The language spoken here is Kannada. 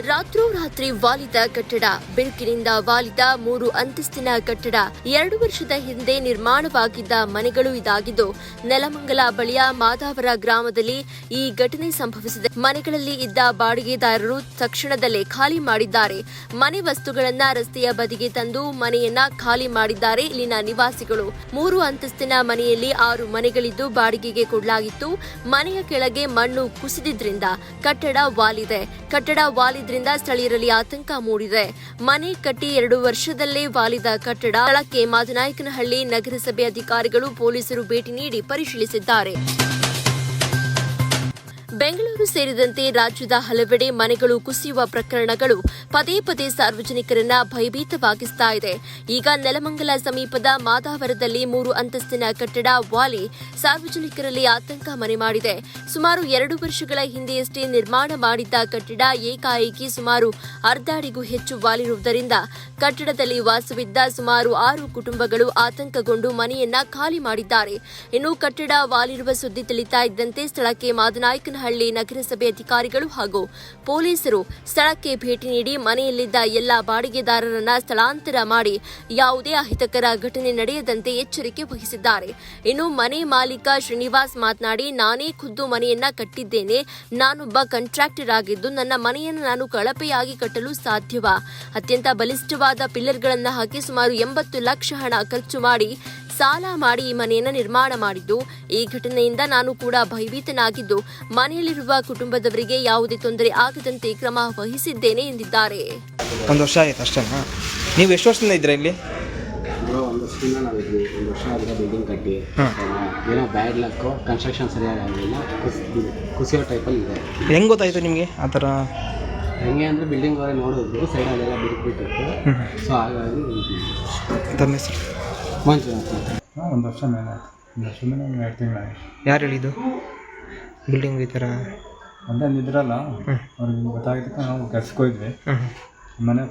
ರಾತ್ರೋರಾತ್ರಿ ವಾಲಿದ ಕಟ್ಟಡ ಬೆಳಕಿನಿಂದ ವಾಲಿದ ಮೂರು ಅಂತಸ್ತಿನ ಕಟ್ಟಡ, ಎರಡು ವರ್ಷದ ಹಿಂದೆ ನಿರ್ಮಾಣವಾಗಿದ್ದ ಮನೆಗಳು ಇದಾಗಿದ್ದು, ನೆಲಮಂಗಲ ಬಳಿಯ ಮಾದಾವರ ಗ್ರಾಮದಲ್ಲಿ ಈ ಘಟನೆ ಸಂಭವಿಸಿದೆ. ಮನೆಗಳಲ್ಲಿ ಇದ್ದ ಬಾಡಿಗೆದಾರರು ತಕ್ಷಣದಲ್ಲೇ ಖಾಲಿ ಮಾಡಿದ್ದಾರೆ. ಮನೆ ವಸ್ತುಗಳನ್ನ ರಸ್ತೆಯ ಬದಿಗೆ ತಂದು ಮನೆಯನ್ನ ಖಾಲಿ ಮಾಡಿದ್ದಾರೆ ಇಲ್ಲಿನ ನಿವಾಸಿಗಳು. ಮೂರು ಅಂತಸ್ತಿನ ಮನೆಯಲ್ಲಿ ಆರು ಮನೆಗಳಿದ್ದು ಬಾಡಿಗೆಗೆ ಕೊಡಲಾಗಿತ್ತು. ಮನೆಯ ಕೆಳಗೆ ಮಣ್ಣು ಕುಸಿದಿದ್ರಿಂದ ಕಟ್ಟಡ ವಾಲಿದೆ. ಕಟ್ಟಡ ವಾಲಿದ್ರಿಂದ ಸ್ಥಳೀಯರಲ್ಲಿ ಆತಂಕ ಮೂಡಿದೆ. ಮನೆ ಕಟ್ಟಿ ಎರಡು ವರ್ಷದಲ್ಲೇ ವಾಲಿದ ಕಟ್ಟಡ ಸ್ಥಳಕ್ಕೆ ಮಾದನಾಯಕನಹಳ್ಳಿ ನಗರಸಭೆ ಅಧಿಕಾರಿಗಳು ಪೊಲೀಸರು ಭೇಟಿ ನೀಡಿ ಪರಿಶೀಲಿಸಿದ್ದಾರೆ. ಬೆಂಗಳೂರು ಸೇರಿದಂತೆ ರಾಜ್ಯದ ಹಲವೆಡೆ ಮನೆಗಳು ಕುಸಿಯುವ ಪ್ರಕರಣಗಳು ಪದೇ ಪದೇ ಸಾರ್ವಜನಿಕರನ್ನ ಭಯಭೀತವಾಗಿಸ್ತಾ ಇದೆ. ಈಗ ನೆಲಮಂಗಲ ಸಮೀಪದ ಮಾದಾವರದಲ್ಲಿ ಮೂರು ಅಂತಸ್ತಿನ ಕಟ್ಟಡ ವಾಲಿ ಸಾರ್ವಜನಿಕರಲ್ಲಿ ಆತಂಕ ಮನೆ ಮಾಡಿದೆ. ಸುಮಾರು ಎರಡು ವರ್ಷಗಳ ಹಿಂದೆಯಷ್ಟೇ ನಿರ್ಮಾಣ ಮಾಡಿದ್ದ ಕಟ್ಟಡ ಏಕಾಏಕಿ ಸುಮಾರು ಅರ್ಧ ಅಡಿಗೂ ಹೆಚ್ಚು ವಾಲಿರುವುದರಿಂದ ಕಟ್ಟಡದಲ್ಲಿ ವಾಸವಿದ್ದ ಸುಮಾರು ಆರು ಕುಟುಂಬಗಳು ಆತಂಕಗೊಂಡು ಮನೆಯನ್ನ ಖಾಲಿ ಮಾಡಿದ್ದಾರೆ. ಇನ್ನು ಕಟ್ಟಡ ವಾಲಿರುವ ಸುದ್ದಿ ತಿಳಿತಾ ಇದ್ದಂತೆ ಸ್ಥಳಕ್ಕೆ ಮಾದನಾಯಕನಹಳ್ಳಿ ನಗರಸಭೆ ಅಧಿಕಾರಿಗಳು ಹಾಗೂ ಪೊಲೀಸರು ಸ್ಥಳಕ್ಕೆ ಭೇಟಿ ನೀಡಿ ಮನೆಯಲ್ಲಿದ್ದ ಎಲ್ಲ ಬಾಡಿಗೆದಾರರನ್ನ ಸ್ಥಳಾಂತರ ಮಾಡಿ ಯಾವುದೇ ಅಹಿತಕರ ಘಟನೆ ನಡೆಯದಂತೆ ಎಚ್ಚರಿಕೆ ವಹಿಸಿದ್ದಾರೆ. ಇನ್ನು ಮನೆ ಮಾಲೀಕ ಶ್ರೀನಿವಾಸ್ ಮಾತನಾಡಿ, ನಾನೇ ಖುದ್ದು ಮನೆಯನ್ನ ಕಟ್ಟಿದ್ದೇನೆ. ನಾನೊಬ್ಬ ಕಾಂಟ್ರಾಕ್ಟರ್ ಆಗಿದ್ದು ನನ್ನ ಮನೆಯನ್ನು ನಾನು ಕಳಪೆಯಾಗಿ ಕಟ್ಟಲು ಸಾಧ್ಯವ? ಅತ್ಯಂತ ಬಲಿಷ್ಠವಾದ ಪಿಲ್ಲರ್ಗಳನ್ನು ಹಾಕಿ ಸುಮಾರು ಎಂಬತ್ತು ಲಕ್ಷ ಹಣ ಖರ್ಚು ಮಾಡಿ ಸಾಲ ಮಾಡಿ ಈ ಮನೆಯನ್ನು ನಿರ್ಮಾಣ ಮಾಡಿದ್ದು. ಈ ಘಟನೆಯಿಂದ ನಾನು ಕೂಡ ಭಯಭೀತನಾಗಿದ್ದು. ಮನೆಯಲ್ಲಿರುವ ಕುಟುಂಬದವರಿಗೆ ಯಾವುದೇ ತೊಂದರೆ ಆಗದಂತೆ ಕ್ರಮ ವಹಿಸಿದ್ದೇನೆ ಎಂದಿದ್ದಾರೆ. ಒಂದು ವರ್ಷ ಆಯ್ತು ಅಷ್ಟೇನಾ? ನೀವು ಎಷ್ಟು ವರ್ಷದಿಂದ ಇದ್ದೀರಾ ಇಲ್ಲಿ? ಬ್ರೋ ಒಂದು ವರ್ಷದಿಂದ ನಾವಿದ್ವಿ ಒಂದು ವರ್ಷ ಬಿಲ್ಡಿಂಗ್ ಕಟ್ಟಿ. ಏನೋ ಬ್ಯಾಡ್ ಲಕ್ಕು ಕನ್ಸ್ಟ್ರಕ್ಷನ್ ಸರಿಯಾಗಿ ಆಗಲಿಲ್ಲ ಕುಸಿ ಕುಸಿಯೋ ಟೈಪಲ್ಲಿ ಇದೆ. ಹೆಂಗೆ ಗೊತ್ತಾಯ್ತು ನಿಮಗೆ ಆ ಥರ? ಹೆಂಗೆ ಅಂದರೆ ಬಿಲ್ಡಿಂಗ್ ಅವರೇ ನೋಡಿದ್ರು ಸೈಡಲ್ಲೆಲ್ಲ ಬಿಟ್ಬಿಟ್ಟಿತ್ತು. ಹ್ಞೂ ಸೊ ಹಾಗಾಗಿ ತಮ್ಮ ಹೆಸರು? ಮಂಜುನಾಥ್. ಹಾಂ ಒಂದು ವರ್ಷ ಮೇಲೆ ಆಯ್ತು. ಒಂದು ವರ್ಷ ಮೇಲೆ ಒಂದು ಎರಡು ತಿಂಗಳಾಗಿ ಯಾರು ಹೇಳಿದ್ದು? ಬಿಲ್ಡಿಂಗ್ ಈ ಥರ ಅದೇ ನಿದ್ರಲ್ಲ ಅವ್ರಿಗೆ ಗೊತ್ತಾಗಿದ್ದಕ್ಕೆ ನಾವು ಕೆಲ್ಸಕ್ಕೆ ಹೋದ್ವಿ. ಮನೆ